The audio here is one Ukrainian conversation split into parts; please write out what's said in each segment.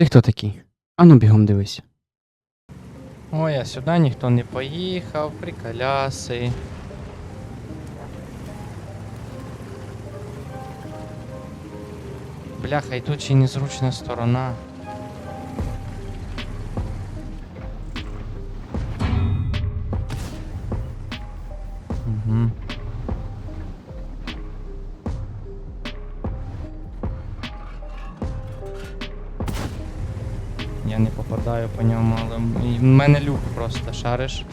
Ти хто такий? Ану бігом дивись. Ой, а сюди ніхто не поїхав, приколяси. Бляха, і тут ще незручна сторона. Угу. Попадаю по ньому, але в мене люк просто шариш.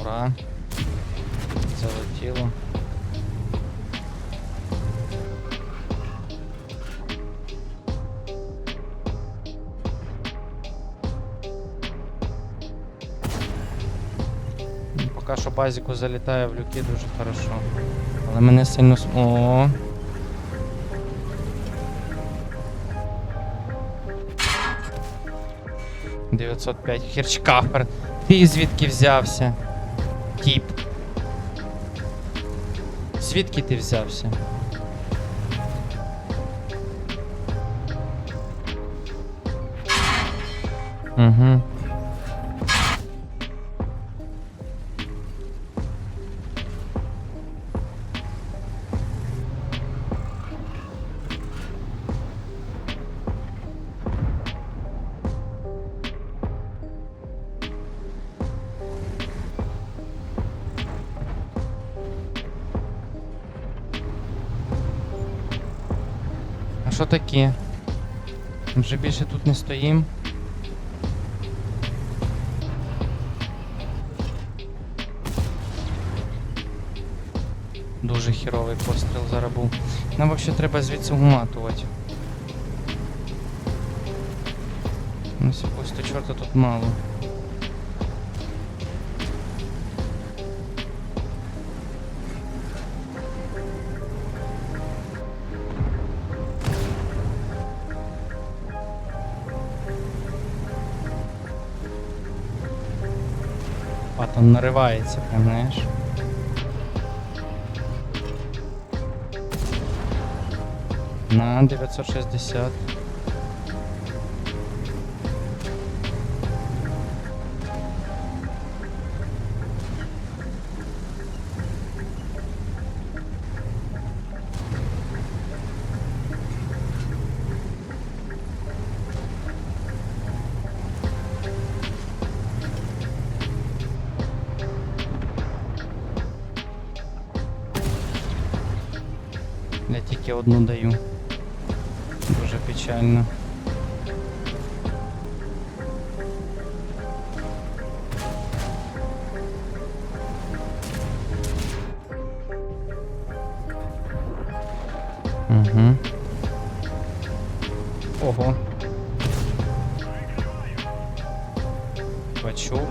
Ура! Залетіло. Ну, Поки що базіку залітає в люки дуже хорошо. Але мене сильно. О. Дев'ятсот п'ять. Херчкафер. Ти звідки взявся? Тіп. Звідки ти взявся? Угу. Що таке? Вже більше тут не стоїм. Дуже хіровий постріл зараз був. Нам взагалі треба звідси вматувати. Ну, сіпусто чорта тут мало. Патон наривається, прям, знаєш. На 960. Я тільки одну даю. Дуже печально. Угу. Ого. Почув.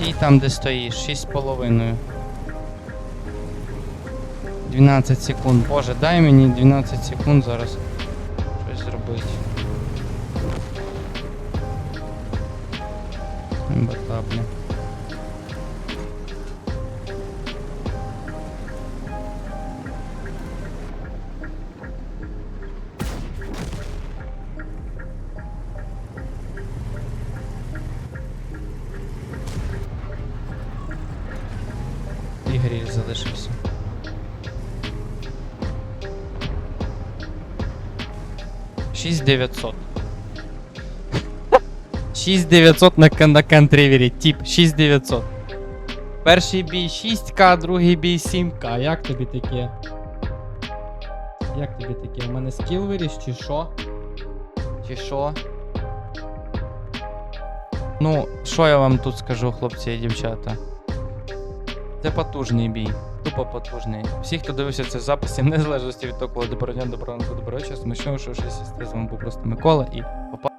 Стій там, де стоїш, 6,5. 12 секунд. Боже, дай мені 12 секунд зараз. Щось зробити. Бота, бля. гриль залишився. Шість дев'ятсот. 6900 на, кон- на контревері, тип 6900. Перший бій 6к, другий бій 7к. Як тобі таке? Як тобі таке? У мене скіл виріс чи що? Чи що? Ну, що я вам тут скажу, хлопці і дівчата? Це потужний бій. Тупо потужний. Всі, хто дивився це в записі, незалежності від того, коли доброго дня, доброго ранку, доброго ми що, що щось з вами був просто Микола і попа.